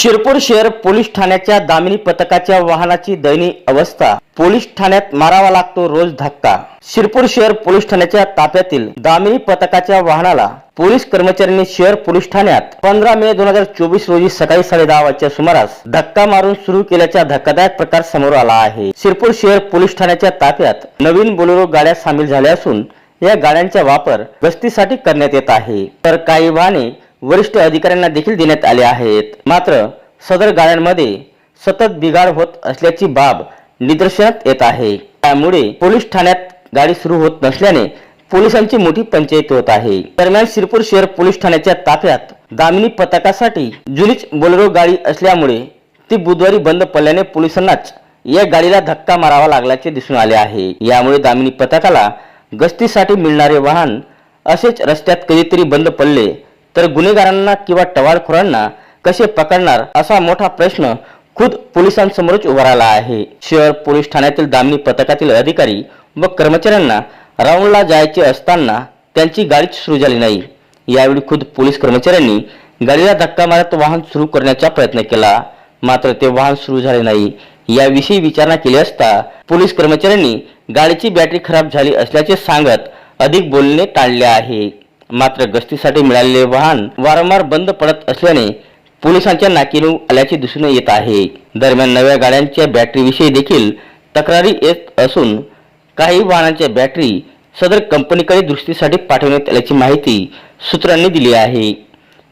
शिरपूर शहर पोलीस ठाण्याच्या दामिनी पथकाच्या वाहनाची दयनीय अवस्था. पोलीस ठाण्यात मारावा लागतो रोज धक्का. शिरपूर शहर पोलीस ठाण्याच्या ताफ्यातील दामिनी पथकाच्या वाहनाला पोलीस कर्मचाऱ्यांनी शहर पोलीस ठाण्यात पंधरा मे दोन हजार चोवीस रोजी सकाळी साडे दहा वाजच्या सुमारास धक्का मारून सुरू केल्याचा धक्कादायक प्रकार समोर आला आहे. शिरपूर शहर पोलीस ठाण्याच्या ताफ्यात नवीन बोलेरो गाड्या सामील झाल्या असून या गाड्यांचा वापर गस्तीसाठी करण्यात येत आहे. तर काही वाहने वरिष्ठ अधिकाऱ्यांना देखील देण्यात आले आहेत. मात्र सदर गाड्यांमध्ये सतत बिघाड होत असल्याची बाब निदर्शनात येत आहे. त्यामुळे पोलीस ठाण्यात गाडी सुरू होत नसल्याने पोलिसांची मोठी पंचायत होत आहे. दरम्यान शिरपूर शहर पोलीस ठाण्याच्या ताफ्यात दामिनी पथकासाठी जुनीच बोलेरो गाडी असल्यामुळे ती बुधवारी बंद पडल्याने पोलिसांनाच या गाडीला धक्का मारावा लागल्याचे दिसून आले आहे. यामुळे दामिनी पथकाला गस्तीसाठी मिळणारे वाहन असेच रस्त्यात कधीतरी बंद पडले तर गुन्हेगारांना किंवा टवाळखोरांना कसे पकडणार असा मोठा प्रश्न खुद पोलिसांसमोरच उभा राहिला आहे. शहर पोलीस ठाण्यातील दामनी पथकातील अधिकारी व कर्मचाऱ्यांना राऊंडला जायचे असताना त्यांची गाडीच सुरू झाली नाही. यावेळी खुद पोलीस कर्मचाऱ्यांनी गाडीला धक्का मारत वाहन सुरू करण्याचा प्रयत्न केला. मात्र ते वाहन सुरू झाले नाही. याविषयी विचारणा केली असता पोलीस कर्मचाऱ्यांनी गाडीची बॅटरी खराब झाली असल्याचे सांगत अधिक बोलणे टाळले आहे. मात्र गस्तीसाठी मिळालेले वाहन वारंवार बंद पडत असल्याने पोलिसांच्या नाकीनू आल्याचे दिसून येत आहे. दरम्यान नव्या गाड्यांच्या बॅटरीविषयी देखील तक्रारी येत असून काही वाहनांच्या बॅटरी सदर कंपनीकडे दुरुस्तीसाठी पाठवण्यात आल्याची माहिती सूत्रांनी दिली आहे.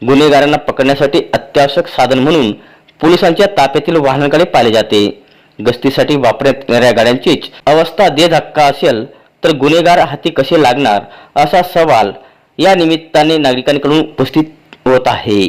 गुन्हेगारांना पकडण्यासाठी अत्यावश्यक साधन म्हणून पोलिसांच्या ताफ्यातील वाहनांकडे पाहिले जाते. गस्तीसाठी वापरण्यात येणाऱ्या गाड्यांचीच अवस्था दे धक्का असेल तर गुन्हेगार हाती कसे लागणार असा सवाल या निमित्ताने नागरिकांकडून उपस्थित होत आहे.